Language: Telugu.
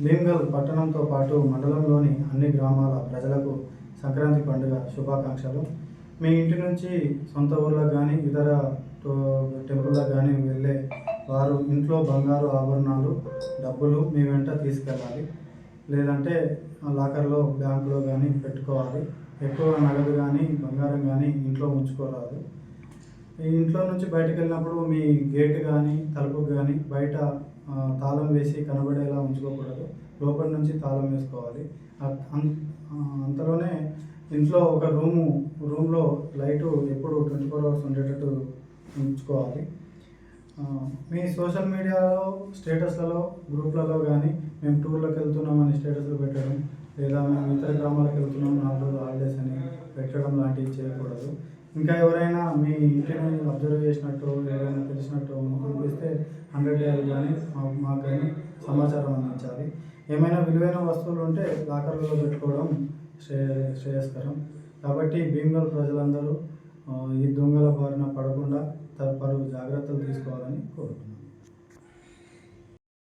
భీమ్గల్ పట్టణంతో పాటు మండలంలోని అన్ని గ్రామాల ప్రజలకు సంక్రాంతి పండుగ శుభాకాంక్షలు. మీ ఇంటి నుంచి సొంత ఊర్లకు కానీ ఇతర తో- టెంపుల్లకు కానీ వెళ్ళే వారు ఇంట్లో బంగారు ఆభరణాలు డబ్బులు మీ వెంట తీసుకెళ్ళాలి. లేదంటే ఆ లాకర్లో బ్యాంకులో కానీ పెట్టుకోవాలి. ఎక్కువ నగదు కానీ బంగారం కానీ ఇంట్లో ఉంచుకోరాదు. ఇంట్లో నుంచి బయటకు వెళ్ళినప్పుడు మీ గేట్ కానీ తలుపు కానీ బయట తాళం వేసి కనబడేలా ఉంచుకోకూడదు. లోపల నుంచి తాళం వేసుకోవాలి. అంతలోనే ఇంట్లో ఒక రూము రూమ్లో లైటు ఎప్పుడు ట్వంటీ ఫోర్ అవర్స్ ఉండేటట్టు ఉంచుకోవాలి. మీ సోషల్ మీడియాలో స్టేటస్లలో గ్రూప్లలో కానీ మేము టూర్లకు వెళ్తున్నామని స్టేటస్లు పెట్టడం లేదా మేము ఇతర గ్రామాలకు వెళ్తున్నాం నాలుగు రోజులు హాలిడేస్ అని పెట్టడం లాంటివి చేయకూడదు. ఇంకా ఎవరైనా మీ ఇంటిని అబ్జర్వ్ చేసినట్టు ఎవరైనా తెలిసినట్టు అనిపిస్తే హండ్రెడ్ డేలు కానీ మా- మాకు కానీ సమాచారం అందించాలి. ఏమైనా విలువైన వస్తువులు ఉంటే లాకర్లలో పెట్టుకోవడం శ్రేయ శ్రేయస్కరం. కాబట్టి భీమగల్ ప్రజలందరూ ఈ దొంగల బారిన పడకుండా తరపరు జాగ్రత్తలు తీసుకోవాలని కోరుతున్నాను